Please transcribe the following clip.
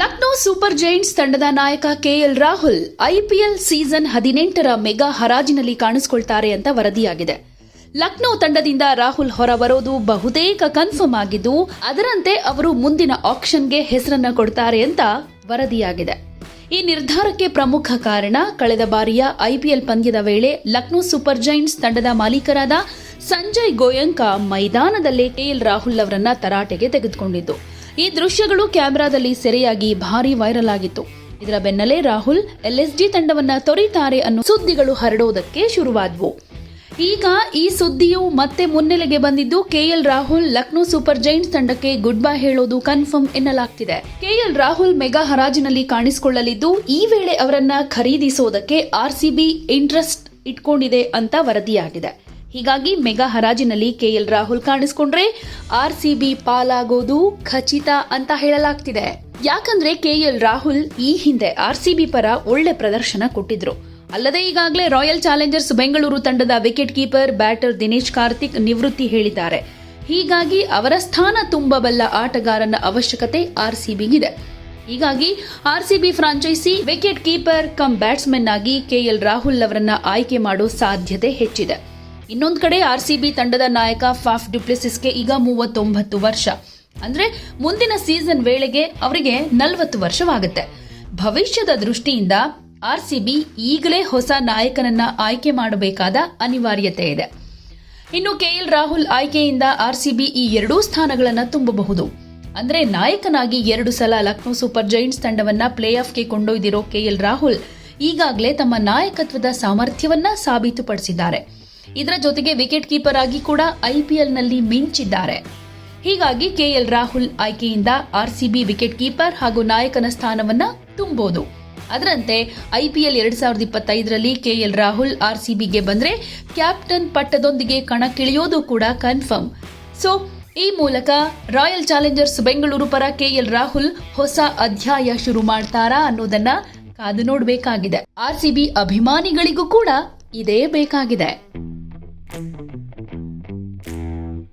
Lucknow super Giants ತಂಡದ ನಾಯಕ KL Rahul IPL season ಹದಿನೆಂಟರ ಮೆಗಾ ಹರಾಜಿನಲ್ಲಿ ಕಾಣಿಸಿಕೊಳ್ತಾರೆ ಅಂತ ವರದಿಯಾಗಿದೆ. ಲಕ್ನೋ ತಂಡದಿಂದ ರಾಹುಲ್ ಹೊರಬರೋದು ಬಹುತೇಕ ಕನ್ಫರ್ಮ್ ಆಗಿದ್ದು, ಅದರಂತೆ ಅವರು ಮುಂದಿನ ಆಕ್ಷನ್ಗೆ ಹೆಸರನ್ನ ಕೊಡ್ತಾರೆ ಅಂತ ವರದಿಯಾಗಿದೆ. ಈ ನಿರ್ಧಾರಕ್ಕೆ ಪ್ರಮುಖ ಕಾರಣ, ಕಳೆದ ಬಾರಿಯ ಐಪಿಎಲ್ ಪಂದ್ಯದ ವೇಳೆ ಲಕ್ನೋ ಸೂಪರ್ ಜೈಂಟ್ಸ್ ತಂಡದ ಮಾಲೀಕರಾದ ಸಂಜಯ್ ಗೋಯಂಕ ಮೈದಾನದಲ್ಲೇ ಕೆಎಲ್ ರಾಹುಲ್ ಅವರನ್ನ ತರಾಟೆಗೆ ತೆಗೆದುಕೊಂಡಿದ್ದು. ಈ ದೃಶ್ಯಗಳು ಕ್ಯಾಮೆರಾದಲ್ಲಿ ಸೆರೆಯಾಗಿ ಭಾರಿ ವೈರಲ್ ಆಗಿತ್ತು. ಇದರ ಬೆನ್ನಲ್ಲೇ ರಾಹುಲ್ ಎಲ್ಎಸ್ಜಿ ತಂಡವನ್ನ ತೊರೆಯುತ್ತಾರೆ ಅನ್ನೋ ಸುದ್ದಿಗಳು ಹರಡೋದಕ್ಕೆ ಶುರುವಾದವು. ಈಗ ಈ ಸುದ್ದಿಯು ಮತ್ತೆ ಮುನ್ನೆಲೆಗೆ ಬಂದಿದ್ದು KL Rahul Lucknow Super Giants ತಂಡಕ್ಕೆ ಗುಡ್ ಬೈ ಹೇಳೋದು ಕನ್ಫರ್ಮ್ ಎನ್ನಲಾಗ್ತಿದೆ. ಕೆಎಲ್ ರಾಹುಲ್ ಮೆಗಾ ಹರಾಜಿನಲ್ಲಿ ಕಾಣಿಸಿಕೊಳ್ಳಲಿದ್ದು, ಈ ವೇಳೆ ಅವರನ್ನ ಖರೀದಿಸೋದಕ್ಕೆ ಆರ್ಸಿಬಿ ಇಂಟ್ರೆಸ್ಟ್ ಇಟ್ಕೊಂಡಿದೆ ಅಂತ ವರದಿಯಾಗಿದೆ. ಹೀಗಾಗಿ ಮೆಗಾ ಹರಾಜಿನಲ್ಲಿ ಕೆಎಲ್ ರಾಹುಲ್ ಕಾಣಿಸಿಕೊಂಡ್ರೆ ಆರ್ಸಿಬಿ ಪಾಲಾಗೋದು ಖಚಿತ ಅಂತ ಹೇಳಲಾಗ್ತಿದೆ. ಯಾಕಂದ್ರೆ ಕೆಎಲ್ ರಾಹುಲ್ ಈ ಹಿಂದೆ ಆರ್ಸಿಬಿ ಪರ ಒಳ್ಳೆ ಪ್ರದರ್ಶನ ಕೊಟ್ಟಿದ್ರು. ಅಲ್ಲದೆ ಈಗಾಗಲೇ ರಾಯಲ್ ಚಾಲೆಂಜರ್ಸ್ ಬೆಂಗಳೂರು ತಂಡದ wicket keeper, batter Dinesh Karthik ನಿವೃತ್ತಿ ಹೇಳಿದ್ದಾರೆ. ಹೀಗಾಗಿ ಅವರ ಸ್ಥಾನ ತುಂಬಬಲ್ಲ ಆಟಗಾರನ ಅವಶ್ಯಕತೆ ಆರ್ಸಿಬಿಗಿದೆ. ಹೀಗಾಗಿ RCB franchise wicket keeper cum batsman ಆಗಿ ಕೆಎಲ್ ರಾಹುಲ್ ಅವರನ್ನ ಆಯ್ಕೆ ಮಾಡೋ ಸಾಧ್ಯತೆ ಹೆಚ್ಚಿದೆ. ಇನ್ನೊಂದು ಕಡೆ ಆರ್ಸಿಬಿ ತಂಡದ ನಾಯಕ ಫಾಫ್ ಡುಪ್ಲೆಸಿಸ್ಗೆ ಈಗ ಮೂವತ್ತೊಂಬತ್ತು ವರ್ಷ. ಅಂದ್ರೆ ಮುಂದಿನ ಸೀಸನ್ ವೇಳೆಗೆ ಅವರಿಗೆ ನಲವತ್ತು ವರ್ಷವಾಗುತ್ತೆ. ಭವಿಷ್ಯದ ದೃಷ್ಟಿಯಿಂದ ಆರ್ಸಿಬಿ ಈಗಲೇ ಹೊಸ ನಾಯಕನನ್ನ ಆಯ್ಕೆ ಮಾಡಬೇಕಾದ ಅನಿವಾರ್ಯತೆ ಇದೆ. ಇನ್ನು ಕೆಎಲ್ ರಾಹುಲ್ ಆಯ್ಕೆಯಿಂದ ಆರ್ ಸಿ ಬಿ ಈ ಎರಡೂ ಸ್ಥಾನಗಳನ್ನು ತುಂಬಬಹುದು. ಅಂದ್ರೆ ನಾಯಕನಾಗಿ ಎರಡು ಸಲ ಲಕ್ನೋ ಸೂಪರ್ ಜೈಂಟ್ಸ್ ತಂಡವನ್ನ ಪ್ಲೇ ಆಫ್ಗೆ ಕೊಂಡೊಯ್ದಿರೋ ಕೆಎಲ್ ರಾಹುಲ್ ಈಗಾಗಲೇ ತಮ್ಮ ನಾಯಕತ್ವದ ಸಾಮರ್ಥ್ಯವನ್ನ ಸಾಬೀತುಪಡಿಸಿದ್ದಾರೆ. ಇದರ ಜೊತೆಗೆ ವಿಕೆಟ್ ಕೀಪರ್ ಆಗಿ ಕೂಡ ಐಪಿಎಲ್ನಲ್ಲಿ ಮಿಂಚಿದ್ದಾರೆ. ಹೀಗಾಗಿ ಕೆಎಲ್ ರಾಹುಲ್ ಆಯ್ಕೆಯಿಂದ ಆರ್ಸಿಬಿ ವಿಕೆಟ್ ಕೀಪರ್ ಹಾಗೂ ನಾಯಕನ ಸ್ಥಾನವನ್ನ ತುಂಬಬಹುದು ಅದರಂತೆ ಐಪಿಎಲ್ ಎರಡ್ ಸಾವಿರದ ಇಪ್ಪತ್ತೈದರಲ್ಲಿ ಕೆಎಲ್ ರಾಹುಲ್ ಆರ್ಸಿಬಿಗೆ ಬಂದ್ರೆ ಕ್ಯಾಪ್ಟನ್ ಪಟ್ಟದೊಂದಿಗೆ ಕಣಕ್ಕಿಳಿಯೋದು ಕೂಡ ಕನ್ಫರ್ಮ್ ಸೊ ಈ ಮೂಲಕ ರಾಯಲ್ ಚಾಲೆಂಜರ್ಸ್ ಬೆಂಗಳೂರು ಪರ ಕೆಎಲ್ ರಾಹುಲ್ ಹೊಸ ಅಧ್ಯಾಯ ಶುರು ಮಾಡ್ತಾರಾ ಅನ್ನೋದನ್ನ ಕಾದು ನೋಡಬೇಕಾಗಿದೆ. ಆರ್ಸಿಬಿ ಅಭಿಮಾನಿಗಳಿಗೂ ಕೂಡ ಇದೇ ಬೇಕಾಗಿದೆ.